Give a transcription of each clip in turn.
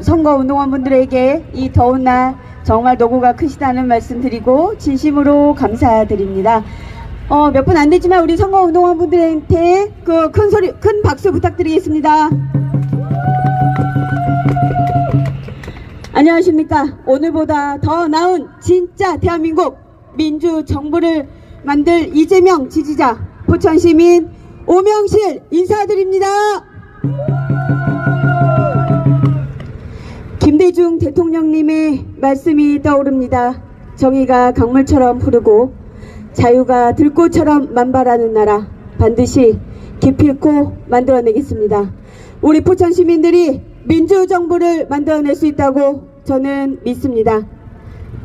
선거 운동원분들에게 이 더운 날 정말 노고가 크시다는 말씀 드리고 진심으로 감사드립니다. 어, 몇 분 안 되지만 우리 선거 운동원분들한테 그 큰 소리, 큰 박수 부탁드리겠습니다. 안녕하십니까. 오늘보다 더 나은 진짜 대한민국 민주 정부를 만들 이재명 지지자 포천시민 오명실 인사드립니다. 김대중 대통령님의 말씀이 떠오릅니다. 정의가 강물처럼 흐르고 자유가 들꽃처럼 만발하는 나라 반드시 기필코 만들어내겠습니다. 우리 포천 시민들이 민주정부를 만들어낼 수 있다고 저는 믿습니다.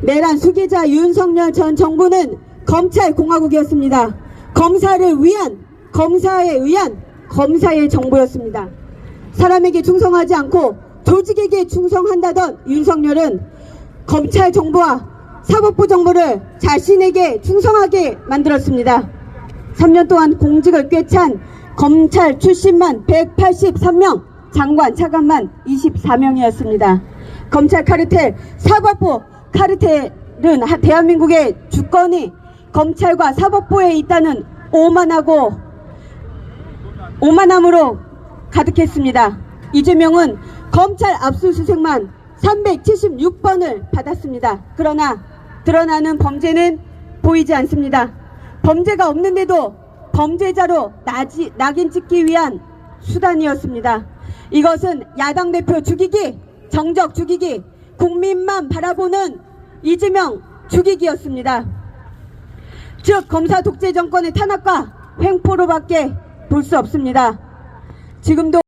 내란 수계자 윤석열 전 정부는 검찰공화국이었습니다. 검사를 위한, 검사에 의한 검사의 정부였습니다. 사람에게 충성하지 않고 조직에게 충성한다던 윤석열은 검찰 정부와 사법부 정부를 자신에게 충성하게 만들었습니다. 3년 동안 공직을 꿰찬 검찰 출신만 183명, 장관, 차관만 24명이었습니다. 검찰 카르텔, 사법부 카르텔은 하- 대한민국의 주권이 검찰과 사법부에 있다는 오만하고 오만함으로 가득했습니다. 이재명은 검찰 압수수색만 376번을 받았습니다. 그러나 드러나는 범죄는 보이지 않습니다. 범죄가 없는데도 범죄자로 나지, 낙인 찍기 위한 수단이었습니다. 이것은 야당 대표 죽이기, 정적 죽이기, 국민만 바라보는 이재명 죽이기였습니다. 즉 검사 독재 정권의 탄압과 횡포로밖에 볼 수 없습니다. 지금도